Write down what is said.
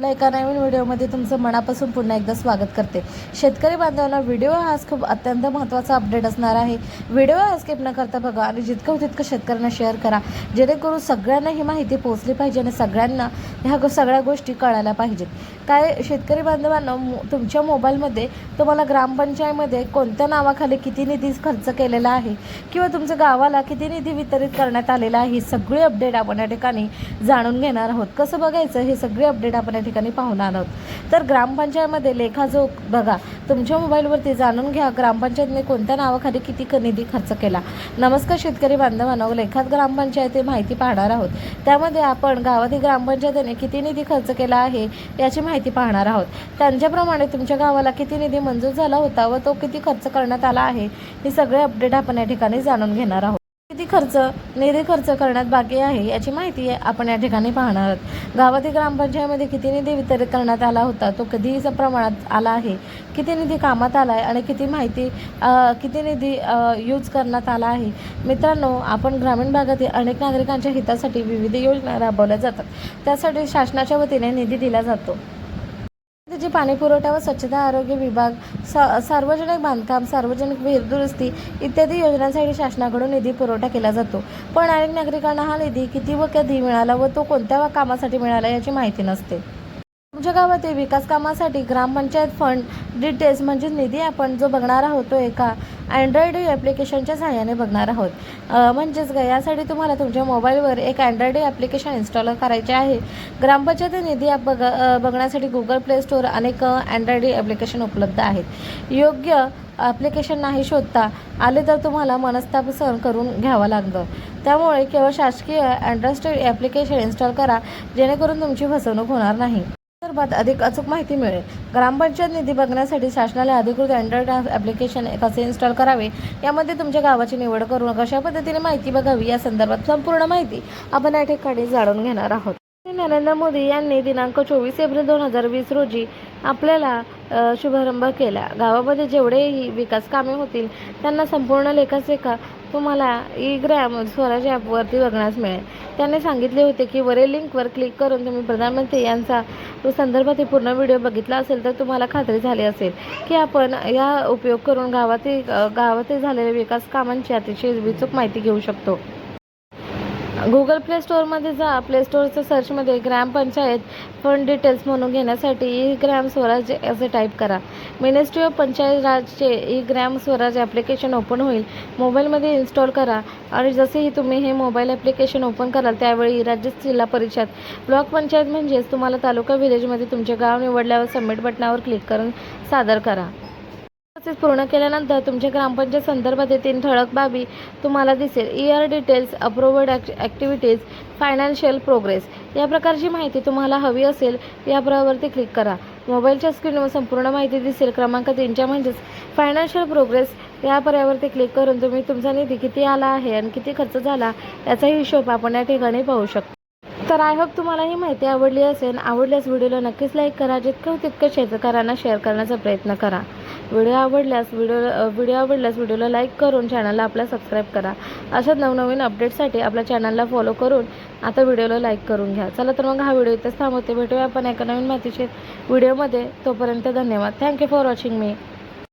आपल्या एका नवीन व्हिडिओमध्ये तुमचं मनापासून पुन्हा एकदा स्वागत करते. शेतकरी बांधवांना व्हिडिओ हा आज खूप अत्यंत महत्त्वाचा अपडेट असणार आहे. व्हिडिओ हा स्किप न करता बघा आणि जितकं तितकं शेतकऱ्यांना शेअर करा. जेणेकरून सगळ्यांना ही माहिती पोहोचली पाहिजे आणि सगळ्यांना ह्या सगळ्या गोष्टी कळायला पाहिजेत. काय शेतकरी बांधवांना मो- तुमच्या मोबाईलमध्ये तुम्हाला ग्रामपंचायतमध्ये कोणत्या नावाखाली किती निधी खर्च केलेला आहे किंवा तुमच्या गावाला किती निधी वितरित करण्यात आलेला आहे ही सगळी अपडेट आपण या ठिकाणी जाणून घेणार आहोत. कसं बघायचं हे सगळे अपडेट आपण या ठिकाणी पाहणार आहोत. तर ग्रामपंचायतमध्ये लेखाजोख बघा. तुमच्या मोबाईलवरती जाणून घ्या ग्रामपंचायतने कोणत्या नावाखाली किती निधी खर्च केला. नमस्कार शेतकरी बांधवांनो लेखात ग्रामपंचायती माहिती पाहणार आहोत. त्यामध्ये आपण गावातील ग्रामपंचायतीने किती निधी खर्च केला आहे याची माहिती पाहणार आहोत. त्यांच्याप्रमाणे तुमच्या गावाला किती निधी मंजूर झाला होता व तो किती खर्च करण्यात आला आहे हे सगळे अपडेट आपण या ठिकाणी जाणून घेणार आहोत. खर्च निधी खर्च करण्यात बाकी आहे याची माहिती आपण या ठिकाणी पाहणार आहोत. गावातील ग्रामपंचायतीमध्ये किती निधी वितरित करण्यात आला होता तो कधीच्या प्रमाणात आला आहे? किती निधी कामात आला आहे आणि किती माहिती किती निधी यूज करण्यात आला आहे? मित्रांनो आपण ग्रामीण भागातील अनेक नागरिकांच्या हितासाठी विविध योजना राबवल्या जातात. त्यासाठी शासनाच्या वतीने निधी दिला जातो. त्याची पाणी पुरवठा व स्वच्छता आरोग्य विभाग सा सार्वजनिक बांधकाम सार्वजनिक विहिरदुरुस्ती इत्यादी योजनांसाठी शासनाकडून निधी पुरवठा केला जातो. पण अनेक नागरिकांना हा निधी किती व कधी मिळाला व तो कोणत्या कामासाठी मिळाला याची माहिती नसते. तुमच्या गावातील विकास कामासाठी ग्रामपंचायत फंड डिटेल्स म्हणजे निधी आपण जो बघणार आहोत तो एका अँड्रॉइड ॲप्लिकेशनच्या सहाय्याने बघणार आहोत. म्हणजेच ग यासाठी तुम्हाला तुमच्या मोबाईलवर एक अँड्रॉइड ॲप्लिकेशन इन्स्टॉल करायचे आहे. ग्रामपंचायत निधी ॲप बघ बघण्यासाठी गुगल प्ले स्टोअर अनेक अँड्रॉइड ॲप्लिकेशन उपलब्ध आहेत. योग्य ॲप्लिकेशन नाही शोधता आले तर तुम्हाला मनस्ताप सहन करून घ्यावं लागतं. त्यामुळे केवळ शासकीय अँड्रॉइड ॲप्लिकेशन इन्स्टॉल करा जेणेकरून तुमची फसवणूक होणार नाही. संदर्भात अधिक अचूक माहिती मिळेल. ग्रामपंचायत निधी बघण्यासाठी शासनाला अधिकृत अँड्रॉइड ॲप्लिकेशन कसे इन्स्टॉल करावे यामध्ये तुमच्या गावाची निवड करून कशा पद्धतीने माहिती बघावी या संदर्भात संपूर्ण माहिती आपण या ठिकाणी जाणून घेणार आहोत. नरेंद्र मोदी यांनी दिनांक चोवीस एप्रिल दोन हजार वीस रोजी आपल्याला शुभारंभ केला. गावामध्ये जेवढेही विकास कामे होतील त्यांना संपूर्ण लेखासेखा तुम्हाला ई ग्रॅम स्वराज ॲपवरती बघण्यास मिळेल. त्यांनी सांगितले होते की वरील लिंकवर क्लिक करून तुम्ही प्रधानमंत्री यांचा तो संदर्भातील पूर्ण व्हिडिओ बघितला असेल तर तुम्हाला खात्री झाली असेल की आपण या उपयोग करून गावातील गावातील झालेल्या विकास कामांची अतिशय विचूक माहिती घेऊ शकतो. गुगल प्ले स्टोअरमध्ये जा प्ले स्टोअरच्या सर्चमध्ये ग्रामपंचायत फंड डिटेल्स म्हणून घेण्यासाठी e ई ग्राम स्वराज असे टाईप करा. Ministry of Panchayat राजचे e Gram Swaraj application open होईल. मोबाईलमध्ये इन्स्टॉल करा. आणि जसेही तुम्ही हे मोबाईल ॲप्लिकेशन ओपन कराल त्यावेळी राज्य जिल्हा परिषद. ब्लॉक पंचायत म्हणजेच तुम्हाला तालुका विलेजमध्ये तुमचे गाव निवडल्यावर सबमिट बटनावर क्लिक करून सादर करा. प्रोसेस पूर्ण केल्यानंतर तुमच्या ग्रामपंचायत संदर्भातील तीन ठळक बाबी तुम्हाला दिसेल. E R details approved activities financial progress या प्रकारची माहिती तुम्हाला हवी असेल या क्लिक करा. मोबाईलच्या स्क्रीनवर संपूर्ण माहिती दिसेल. क्रमांक तीनच्या म्हणजेच फायनान्शियल प्रोग्रेस या पर्यावरती क्लिक करून तुम्ही तुमचा निधी किती आला आहे आणि किती खर्च झाला याचा हिशोब आपण या ठिकाणी पाहू शकतो. तर आय होप तुम्हाला ही माहिती आवडली असेल. आवडल्यास व्हिडिओला नक्कीच लाईक करा. जितकं तितकं शेतकऱ्यांना शेअर करण्याचा प्रयत्न करा. व्हिडिओ आवडल्यास व्हिडिओ व्हिडिओ आवडल्यास व्हिडिओला लाईक करून चॅनलला आपल्या सबस्क्राईब करा. अशाच नवनवीन अपडेटसाठी आपल्या चॅनलला फॉलो करून आता व्हिडिओला लाईक करून घ्या. चला तर मग हा व्हिडिओ इथेच थांबवते. भेटूया आपण एका नवीन माहितीशीर व्हिडिओमध्ये. तोपर्यंत धन्यवाद. Thank you for watching me